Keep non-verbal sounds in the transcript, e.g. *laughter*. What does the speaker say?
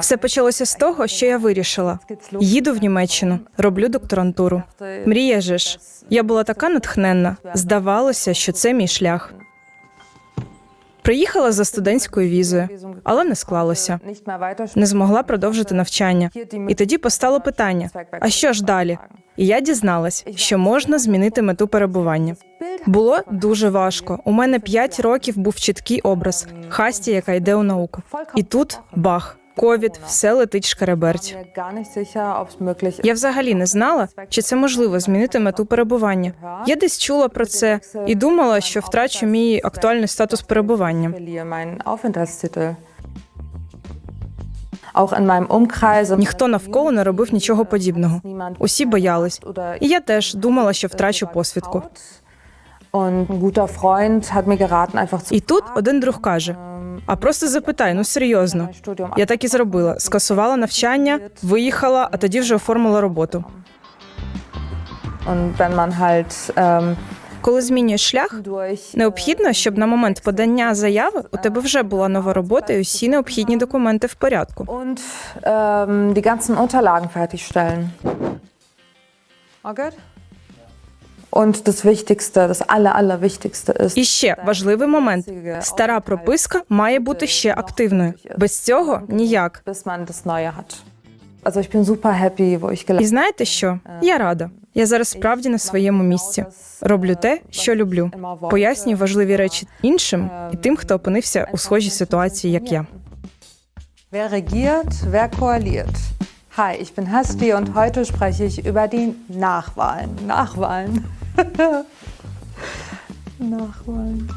Все почалося з того, що я вирішила. Їду в Німеччину, роблю докторантуру. Мрія же ж. Я була така натхненна. Здавалося, що це мій шлях. Приїхала за студентською візою, але не склалося. Не змогла продовжити навчання. І тоді постало питання: а що ж далі? І я дізналась, що можна змінити мету перебування. Було дуже важко. У мене 5 років був чіткий образ хасті, яка йде у науку. І тут бах, ковід, все летить ist. Я взагалі не знала, чи це можливо змінити мету перебування. Я десь чула про це і думала, що втрачу мій актуальний статус перебування. Ніхто навколо не робив нічого подібного. Усі боялись. І я теж думала, що втрачу посвідку. І тут один друг каже: а просто запитай, ну серйозно. Я так і зробила. Скасувала навчання, виїхала, а тоді вже оформила роботу. Ähm, Коли змінюєш шлях, необхідно, щоб на момент подання заяви у тебе вже була нова робота і усі необхідні документи в порядку. ähm, І ще важливий момент: стара прописка має бути ще активною. Без цього ніяк. І знаєте що? Я рада. Я зараз справді на своєму місці. Роблю те, що люблю. Пояснюю важливі речі іншим і тим, хто опинився у схожій ситуації, як я. Wer regiert, wer koaliert? Hi, ich bin Hasti und heute spreche ich über die Nachwahlen. Nachwahlen. *laughs* Nachholen.